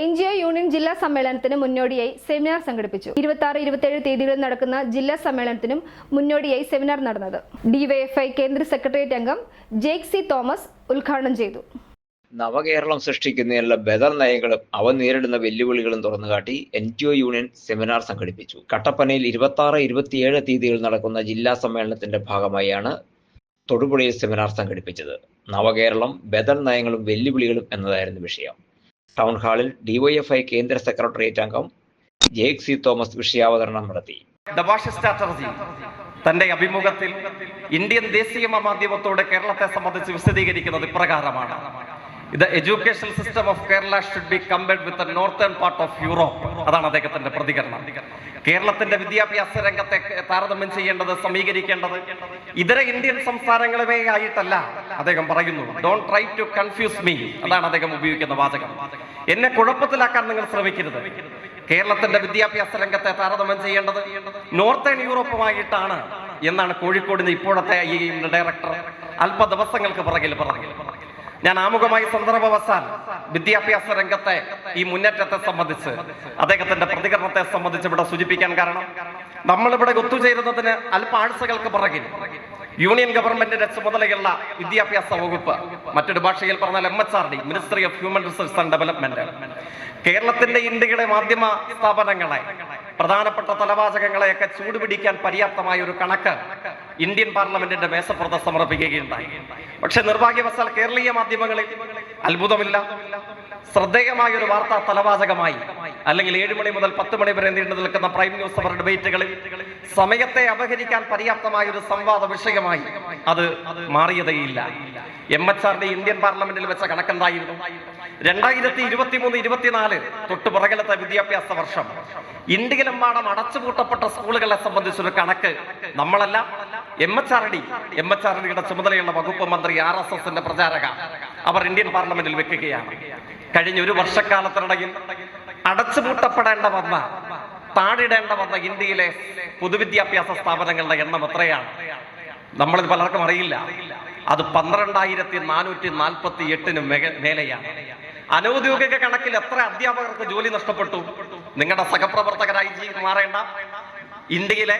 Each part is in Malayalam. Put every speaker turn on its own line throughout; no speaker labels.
എൻ ജി ഒ യൂണിയൻ ജില്ലാ സമ്മേളനത്തിന് മുന്നോടിയായി സെമിനാർ സംഘടിപ്പിച്ചു. ഇരുപത്തി ആറ് ഇരുപത്തിയേഴ് തീയതികളിൽ നടക്കുന്ന ജില്ലാ സമ്മേളനത്തിനും മുന്നോടിയായി സെമിനാർ നടന്നത്. ഡിവൈഎഫ്ഐ കേന്ദ്ര സെക്രട്ടേറിയറ്റ് അംഗം ജേക്ക് സി തോമസ് ഉദ്ഘാടനം ചെയ്തു.
നവകേരളം സൃഷ്ടിക്കുന്നതിനുള്ള ബദർ നയങ്ങളും അവ നേരിടുന്ന വെല്ലുവിളികളും തുറന്നുകാട്ടി N T O union seminar സംഘടിപ്പിച്ചു. കട്ടപ്പനയിൽ ഇരുപത്തി ആറ് ഇരുപത്തിയേഴ് തീയതികളിൽ നടക്കുന്ന ജില്ലാ സമ്മേളനത്തിന്റെ ഭാഗമായാണ് തൊടുപുഴയിൽ സെമിനാർ സംഘടിപ്പിച്ചത്. നവകേരളം ബദർ നയങ്ങളും വെല്ലുവിളികളും എന്നതായിരുന്നു വിഷയം. ടൗൺ ഹാളിൽ ഡിവൈഎഫ്ഐ കേന്ദ്ര സെക്രട്ടേറിയറ്റ് അംഗം ജേക് സി തോമസ് വിഷയാവതരണം നടത്തി.
തന്റെ അഭിമുഖത്തിൽ ഇന്ത്യൻ ദേശീയ മാധ്യമത്തോട് കേരളത്തെ സംബന്ധിച്ച് വിശദീകരിക്കുന്നത് ഇപ്രകാരമാണ്. ഇത് education system of Kerala should be compared with northern part of Europe അതാണ് അദ്ദേഹത്തിന്റെ പ്രതികരണം. കേരളത്തിന്റെ വിദ്യാഭ്യാസ രംഗത്തെ താരതമ്യം ചെയ്യേണ്ടത് സമീകരിക്കേണ്ടത് ഇതര ഇന്ത്യൻ സംസ്ഥാനങ്ങളുമേ ആയിട്ടല്ല അദ്ദേഹം പറയുന്നു don't try to confuse me അതാണ് അദ്ദേഹം ഉപയോഗിക്കുന്ന വാചകം. എന്നെ കുഴപ്പത്തിലാക്കാൻ നിങ്ങൾ ശ്രമിക്കരുത്. കേരളത്തിന്റെ വിദ്യാഭ്യാസ രംഗത്തെ താരതമ്യം ചെയ്യേണ്ടത് നോർത്തേൺ യൂറോപ്പുമായിട്ടാണ് എന്നാണ് കോഴിക്കോടിന്റെ ഇപ്പോഴത്തെ ഈ ഡയറക്ടർ അല്പ ദിവസങ്ങൾക്ക് പുറകിൽ പറഞ്ഞു ഞാൻ ആമുഖമായി സന്ദർഭവശാൽ വിദ്യാഭ്യാസ രംഗത്തെ ഈ മുന്നേറ്റത്തെ സംബന്ധിച്ച് അദ്ദേഹത്തിന്റെ പ്രതികരണത്തെ സംബന്ധിച്ച് ഇവിടെ സൂചിപ്പിക്കാൻ കാരണം നമ്മളിവിടെ ഒത്തുചേരുന്നതിന് അല്പ ആഴ്ചകൾക്ക് പിറകിൽ യൂണിയൻ ഗവൺമെന്റിന്റെ ചുമതലയുള്ള വിദ്യാഭ്യാസ വകുപ്പ് മറ്റൊരു ഭാഷയിൽ പറഞ്ഞാൽ M H R D ministry of human resource and development കേരളത്തിന്റെ ഇന്ത്യയുടെ മാധ്യമ സ്ഥാപനങ്ങളെ പ്രധാനപ്പെട്ട തലവാചകങ്ങളെയൊക്കെ ചൂടുപിടിക്കാൻ പര്യാപ്തമായ ഒരു കണക്ക് ഇന്ത്യൻ പാർലമെന്റിന്റെ മേശപ്പുറത്ത് സമർപ്പിക്കുകയുണ്ടായി. പക്ഷെ നിർഭാഗ്യവശാൽ കേരളീയ മാധ്യമങ്ങളിൽ അത്ഭുതമില്ല. ശ്രദ്ധേയമായ ഒരു വാർത്താ തലവാചകമായി അല്ലെങ്കിൽ ഏഴ് മണി മുതൽ പത്ത് മണി വരെ നീണ്ടു നിൽക്കുന്ന പ്രൈം ന്യൂസ് അവർ ഡിബേറ്റുകളിൽ സമയത്തെ അപഹരിക്കാൻ പര്യാപ്തമായ ഒരു സംവാദ വിഷയമായി അത് മാറിയതേയില്ല. എം എച്ച് ആറിന്റെ ഇന്ത്യൻ പാർലമെന്റിൽ വെച്ച കണക്കെന്തായിരുന്നു? രണ്ടായിരത്തി ഇരുപത്തി മൂന്ന് ഇരുപത്തിനാല് തൊട്ട് പുറകിലത്തെ വിദ്യാഭ്യാസ വർഷം. ഇന്ത്യയിലെമ്പാടം അടച്ചുപൂട്ടപ്പെട്ട സ്കൂളുകളെ സംബന്ധിച്ചൊരു കണക്ക് നമ്മളല്ല. M H R D M H R ഡിയുടെ ചുമതലയുള്ള വകുപ്പ് മന്ത്രി ആർ എസ് എസിന്റെ പ്രചാരക അവർ ഇന്ത്യൻ പാർലമെന്റിൽ വെക്കുകയാണ്. കഴിഞ്ഞ ഒരു വർഷക്കാലത്തിനിടയിൽ അടച്ചുപൂട്ടപ്പെടേണ്ട വന്ന താഴിടേണ്ട വന്ന ഇന്ത്യയിലെ പൊതുവിദ്യാഭ്യാസ സ്ഥാപനങ്ങളുടെ എണ്ണം എത്രയാണ്? നമ്മളിത് പലർക്കും അറിയില്ല. അത് പന്ത്രണ്ടായിരത്തി നാനൂറ്റി നാൽപ്പത്തി എട്ടിന് മേലെയാണ്. അനൗദ്യോഗിക കണക്കിൽ എത്ര അധ്യാപകർക്ക് ജോലി നഷ്ടപ്പെട്ടു? നിങ്ങളുടെ സഹപ്രവർത്തകരായി മാറേണ്ട ഇന്ത്യയിലെ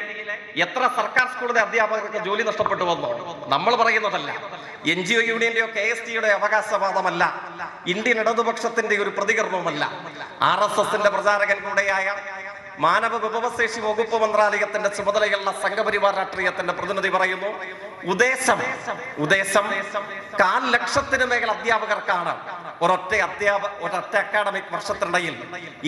എത്ര സർക്കാർ സ്കൂളിലെ അധ്യാപകർക്ക് ജോലി നഷ്ടപ്പെട്ടു വന്നോ? നമ്മൾ പറയുന്നതല്ല. എൻ ജി ഒ യൂണിയന്റെയോ കെ എസ് ടിയുടെ അവകാശവാദമല്ല. ഇന്ത്യൻ ഇടതുപക്ഷത്തിന്റെ ഒരു പ്രതികരണവുമല്ല. ആർ എസ് എസിന്റെ പ്രചാരകൻ കൂടെയായ മാനവ വിഭവശേഷി വകുപ്പ് മന്ത്രാലയത്തിന്റെ ചുമതലയുള്ള സംഘപരിവാർ രാഷ്ട്രീയത്തിന്റെ പ്രതിനിധി പറയുന്നു ഉദ്ദേശം ഉദ്ദേശം കാൽ ലക്ഷത്തിന് മേഖല അധ്യാപകർക്കാണ്. ഒരൊറ്റ അധ്യാപക ഒരൊറ്റ അക്കാഡമിക് വർഷത്തിനിടയിൽ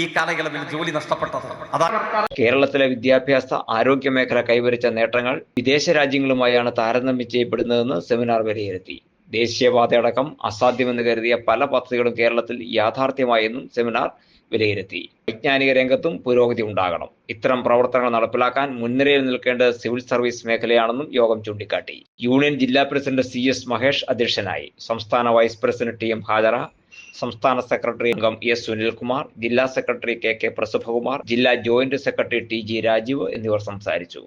ഈ കാലയളവിൽ ജോലി നഷ്ടപ്പെട്ടത്. അതാണ്
കേരളത്തിലെ വിദ്യാഭ്യാസ ആരോഗ്യ മേഖല കൈവരിച്ച നേട്ടങ്ങൾ വിദേശ രാജ്യങ്ങളുമായാണ് താരതമ്യം ചെയ്യപ്പെടുന്നതെന്ന് സെമിനാർ വിലയിരുത്തി. ദേശീയപാതയടക്കം അസാധ്യമെന്ന് കരുതിയ പല പദ്ധതികളും കേരളത്തിൽ യാഥാർത്ഥ്യമായെന്നും സെമിനാർ വിലയിരുത്തി. വൈജ്ഞാനിക രംഗത്തും പുരോഗതി ഉണ്ടാകണം. ഇത്തരം പ്രവർത്തനങ്ങൾ നടപ്പിലാക്കാൻ മുൻനിരയിൽ നിൽക്കേണ്ടത് സിവിൽ സർവീസ് മേഖലയാണെന്നും യോഗം ചൂണ്ടിക്കാട്ടി. യൂണിയൻ ജില്ലാ പ്രസിഡന്റ് സി എസ് മഹേഷ് അധ്യക്ഷനായി. സംസ്ഥാന vice president T M Hajara. സംസ്ഥാന സെക്രട്ടറി അംഗം എസ് സുനിൽകുമാർ. ജില്ലാ സെക്രട്ടറി കെ കെ പ്രസഭകുമാർ. ജില്ലാ joint secretary T G Rajeev എന്നിവർ സംസാരിച്ചു.